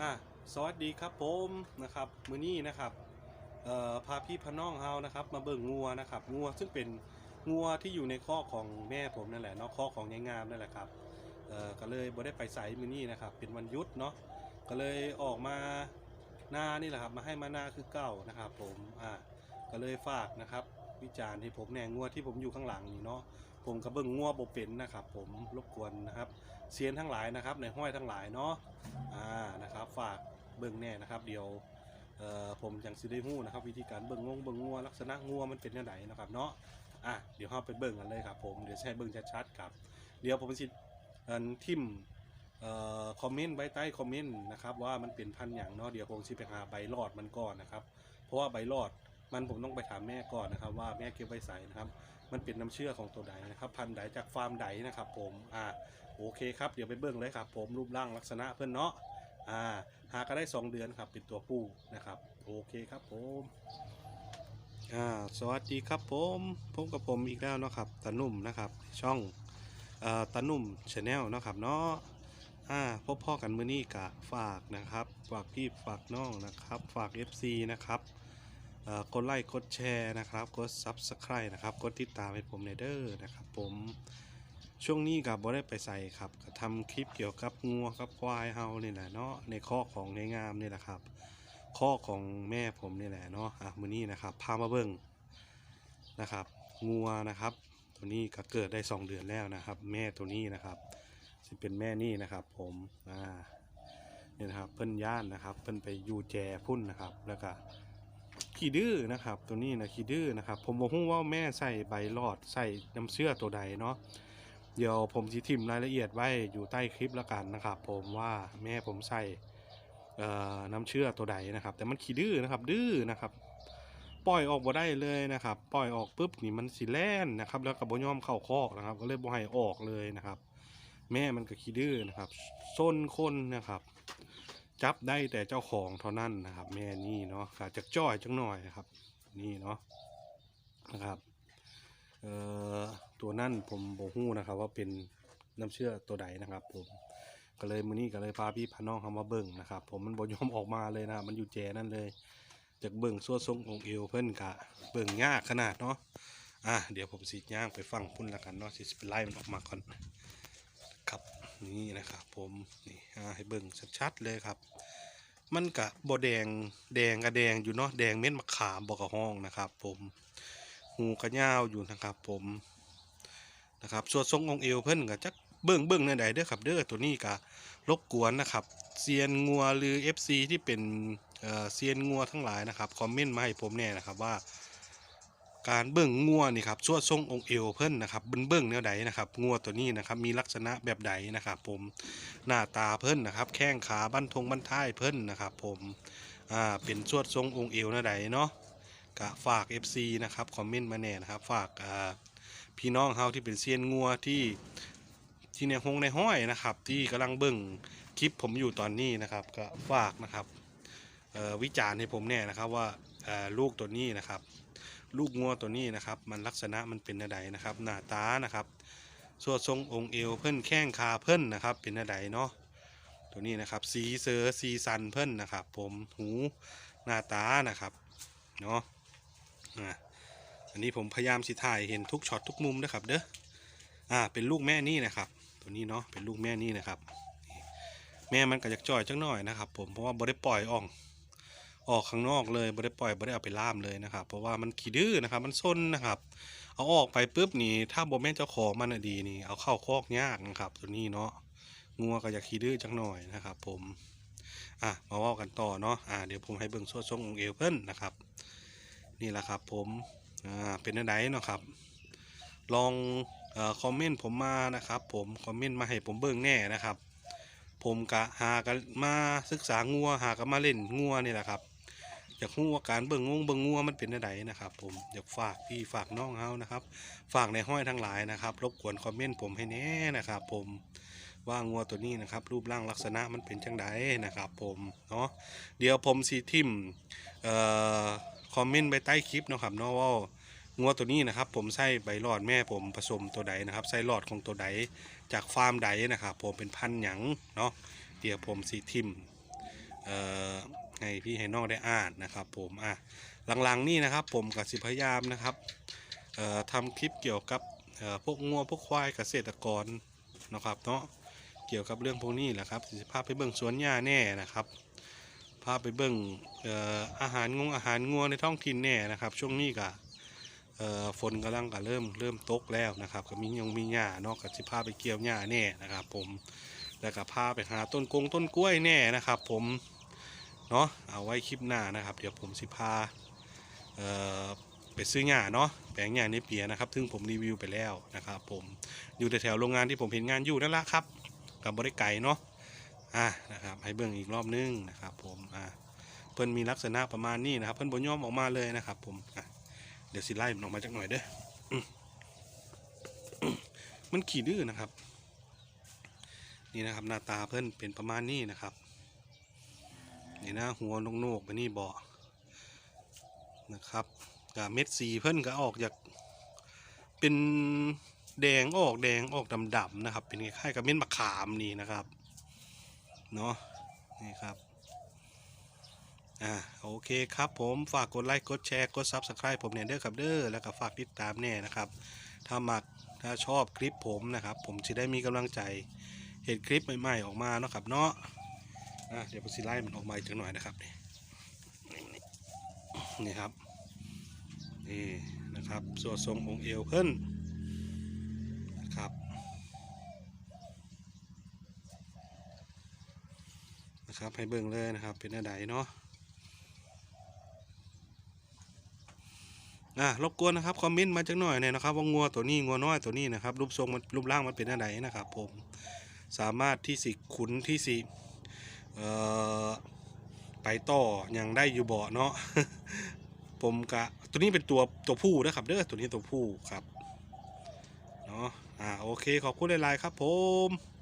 อะสวัสดีครับผมนะครับมือนี้นะครับเอ่อพาพี่พน้องเฮานะครับ มาเบิ่งงัวนะครับงัวซึ่งเป็นงัวที่อยู่ในข้อของแม่ผมนั่นแหละเนาะข้อของยายงามนั่นแหละครับเอ่อก็เลยบ่ได้ไปไสมื้อนี้นะครับ เป็นวันหยุดเนาะก็เลยออกมาหน้านี่แหละครับ มาให้มาหน้าคือเก่านะครับ ผมอะก็เลยฝากนะครับ วิจารณ์ให้ผมแน่งัวที่ผมอยู่ข้างหลังนี่เนาะผมก็เบิ่งงัวบ่เป็นนะครับ ผมรบกวนนะครับเซียนทั้งหลายนะครับ ในห้อยทั้งหลายเนาะอ่านะครับ ฝากเบิ่งแน่นะครับ เดี๋ยวเอ่อผมจังสิได้ฮู้นะครับ วิธีการเบิ่งงงเบิ่งงัวลักษณะงัวมันเป็นยังไงนะครับเนาะอะเดี๋ยวเราไปเบิ่งกันเลยครับ ผมเดี๋ยวใช้เบิ่งชัดๆครับ เดี๋ยวผมสิอันทิมเอ่อคอมเมนต์ไว้ใต้คอมเมนต์นะครับว่ามันเป็นพันอย่างเนาะเดี๋ยวผมสิไปหาใบรอดมันก่อนนะครับ เพราะว่าใบรอด มันผมต้องไปถามแม่ก่อนนะครับ ว่าแม่เก็บไว้ใส่นะครับ มันเป็นน้ำเชื่อของตัวใดนะครับ พันธุ์ใดจากฟาร์มใดนะครับผมอ่าโอเคครับเดี๋ยวไปเบิ่งเลยครับ ผมรูปร่างลักษณะเพื่อนเนาะอ่าหาก็ได้ 2 เดือนครับเป็นตัวผู้นะครับโอเคครับผมอ่าสวัสดีครับผมพบกับผมอีกแล้วนะครับตานุ่มนะครับ ช่องเอ่อตานุ่มชาแนลนะครับเนาะอ่าพบพ่อกันมื้อนี้กะฝากนะครับ ฝากพี่ฝากน้องนะครับ ฝาก FC นะครับ กดไลค์กดแชร์นะครับ กด Subscribe นะครับ กดติดตามให้ผมในเด้อนะครับ ผมช่วงนี้กับบ่ได้ไปใส่ครับทำคลิปเกี่ยวกับงัวกับควายเฮานี่แหละเนาะในข้อของในงามนี่แหละครับ ข้อของแม่ผมนี่แหละเนาะอะมือนี้นะครับพามาเบิ่งนะครับงัวนะครับ ตัวนี้ก็เกิดได้ 2 เดือนแล้วนะครับ แม่ตัวนี้นะครับสิเป็นแม่นี่นะครับ ผมอ่าเนี่ยนะครับเพิ่นย่านนะครับ เพิ่นไปอยู่แจพุ่นนะครับแล้วก็ ขี้ดื้อนะครับตัวนี้นะขี้ดื้อนะครับ ผมบอกว่าแม่ใส่ใบหลอดใส่น้ำเชื่อตัวใดเนาะเดี๋ยวผมจะทิมรายละเอียดไว้อยู่ใต้คลิปแล้วกันนะครับ ผมว่าแม่ผมใส่น้ำเชื่อตัวใดนะครับ แต่มันขี้ดื้อนะครับ ดื้อนะครับ ปล่อยออกบ่ได้เลยนะครับ ปล่อยออกปุ๊บนี่มันสิแล่นนะครับ แล้วก็บ่ยอมเข้าคอกนะครับ ก็เลยบ่ให้ออกเลยนะครับ แม่มันก็ขี้ดื้อนะครับซนคนนะครับ จับได้แต่เจ้าของเท่านั้นนะครับ แม่นี่เนาะอาจจะจ้อยจังหน่อยนะครับ นี่เนาะนะครับเอ่อตัวนั่นผมบอกฮู้นะครับ ว่าเป็นน้ำเชื่อตัวใดนะครับ ผมก็เลยมือนี้ก็เลยพาพี่พาน้องเขามาเบิ่งนะครับ ผมมันบ่ยอมออกมาเลยนะมันอยู่แจนั่นเลยจากเบิ่งซัวทรงองเอวเพิ่นกะเบิ่งยากขนาดเนาะอะเดี๋ยวผมสิย่างไปฟังพุ่นละกันเนาะสิไปไล่มันออกมาก่อนครับ นี่นะครับผมนี่ให้เบิ่งชัดๆเลยครับ มันกะบ่แดงแดงกะแดงอยู่เนาะแดงเม็ดมะขามบ่กะห้องนะครับ ผมหูกระยาวอยู่นะครับผมนะครับส่วนทรงองเอวเพิ่นก็จักเบิ่งเบิ่งในใดเด้อครับเด้อตัวนี้กะรบกวนนะครับเซียนงัวหรือ FC ที่เป็นเอ่อเซียนงัวทั้งหลายนะครับคอมเมนต์มาให้ผมแน่นะครับว่า การเบิ่งงัวนี่ครับส่วทรงองค์เอวเพิ่นนะครับเบิ่งเบิ่งแนวใดนะครับงัวตัวนี้นะครับมีลักษณะแบบใดนะครับผมหน้าตาเพิ่นนะครับ แข้งขาบั้นทงบั้นท้ายเพิ่นนะครับ ผมอ่าเป็นสวดทรงองค์เอวแนวใดเนาะก็ฝาก FC นะครับคอมเมนต์มาแน่นะครับ ฝากอ่าพี่น้องเฮาที่เป็นเซียนงัวที่ที่ในหงในห้อยนะครับ ที่กำลังเบิ่งคลิปผมอยู่ตอนนี้นะครับ ก็ฝากนะครับวิจารณ์ให้ผมแน่นะครับว่าลูกตัวนี้นะครับ ลูกงัวตัวนี้นะครับ มันลักษณะมันเป็นอะไรนะครับ หน้าตานะครับส่วนทรงองค์เอวเพิ่นแข้งขาเพิ่นนะครับ เป็นอะไรเนาะตัวนี้นะครับ สีเสือสีสันเพิ่นนะครับ ผมหูหน้าตานะครับเนาะอะอันนี้ผมพยายามสิถ่ายเห็นทุกช็อตทุกมุมนะครับ เด้ออ่าเป็นลูกแม่นี่นะครับ ตัวนี้เนาะเป็นลูกแม่นี่นะครับ แม่มันก็จะจ่อยจังหน่อยนะครับ ผมเพราะว่าบ่ได้ปล่อยอ่อง ออกข้างนอกเลยบ่ได้ปล่อยบ่ได้เอาไปล่ามเลยนะครับ เพราะว่ามันขี้ดื้อนะครับ มันซนนะครับ เอาออกไปปุ๊บนี่ถ้าบ่แม่นเจ้าของมันน่ะดีนี่ เอาเข้าคอกยากนะครับ ตัวนี้เนาะงัวก็อยากขี้ดื้อจังหน่อยนะครับ ผมอะมาว่ากันต่อเนาะอ่าเดี๋ยวผมให้เบิ่งส่วนทรงองเอวเพิ่นนะครับ นี่แหละครับ ผมอ่าเป็นอันใดเนาะครับ ลองอ่อคอมเมนต์ผมมานะครับ ผมคอมเมนต์มาให้ผมเบิ่งแน่นะครับ ผมกะหากันมาศึกษางัวหากันมาเล่นงัวนี่แหละครับ อยากรู้ว่าการเบิ่งงงเบิ่งงัวมันเป็นอะไรนะครับ ผมอยากฝากพี่ฝากน้องเฮานะครับ ฝากในห้อยทั้งหลายนะครับ รบกวนคอมเมนต์ผมให้แน่นะครับ ผมว่างัวตัวนี้นะครับ รูปร่างลักษณะมันเป็นจังไดนะครับ ผมเนาะเดี๋ยวผมสีทิมเอ่อคอมเมนต์ไปใต้คลิปนะครับเนาะว่างัวตัวนี้นะครับ ผมใส่ใบหลอดแม่ผมผสมตัวใดนะครับใส่หลอดของตัวใดจากฟาร์มใดนะครับ ผมเป็นพันหยังเนาะเดี๋ยวผมสีทิมเอ่อ ให้พี่ให้น้องได้อ่านนะครับผมอะหลังๆนี่นะครับผมกับสิพยายามนะครับทำคลิปเกี่ยวกับพวกงัวพวกควายเกษตรกรนะครับเนาะเกี่ยวกับเรื่องพวกนี้แหละครับสิพาพไปเบิ่งสวนหญ้าแน่นะครับพาไปเบิ่งอออาหารงงอาหารงัวในท้องถิ่นแน่นะครับ ช่วงนี้ก็เอ่อฝนกำลังก็เริ่มเริ่มตกแล้วนะครับ ก็มียังมีหญ้าเนาะก็สิพาพไปเกี่ยวหญ้าแน่นะครับ ผมแล้วก็พาไปหาต้นกงต้นกล้วยแน่นะครับ ผม เนาะเอาไว้คลิปหน้านะครับ เดี๋ยวผมสิพาไปซื้อหญ้าเนาะแปลงหญ้าในเปียนะครับ ซึ่งผมรีวิวไปแล้วนะครับ ผมอยู่แถวๆโรงงานที่ผมเห็นงานอยู่นั่นแหละครับ กับบริไก่เนาะอะนะครับ ให้เบิ่งอีกรอบนึงนะครับ ผมอะเพิ่อนมีลักษณะประมาณนี้นะครับ เพิ่อนบ่ยอมออกมาเลยนะครับ ผมอะเดี๋ยวสิไล่มันออกมาจักหน่อยเด้อมันขี้ดื้อนะครับ นี่นะครับ หน้าตาเพิ่อนเป็นประมาณนี้นะครับ นี่นะหัวโนกๆไปนี่เบาะนะครับกับเม็ดสีเพิ่นก็ออกจากเป็นแดงออกแดงออกดำๆนะครับ เป็นคล้ายกับเม็ดมะขามนี่นะครับเนาะนี่ครับอ่าโอเคครับผมฝากกดไลค์กดแชร์กด Subscribe ผมเนี่ยเด้อครับเด้อแล้วก็ฝากติดตามแน่นะครับ ถ้ามักถ้าชอบคลิปผมนะครับ ผมจะได้มีกำลังใจเห็นคลิปใหม่ๆออกมาเนาะครับเนาะ อะเดี๋ยวผมสิไล่มันออกมาอีกจังหน่อยนะครับนี่นี่ครับนี่นะครับส่วนทรงองค์เอวเพิ่นนะครับนะครับให้เบิ่งเลยนะครับเป็นอะไรเนาะอะรบกวนนะครับคอมเมนต์มาจักหน่อยหน่อยนะครับว่างัวตัวนี้งัวน้อยตัวนี้นะครับรูปทรงมันรูปร่างมันเป็นอะไรนะครับ ผมสามารถที่สิขุนที่สิ เอ่อไปต่ออยังได้อยู่บ่เนาะผมกะตัวนี้เป็นตัวตัวผู้นะครับเด้อตัวนี้ตัวผู้ครับเนาะอ่าโอเคขอบคุณหลายๆครับผม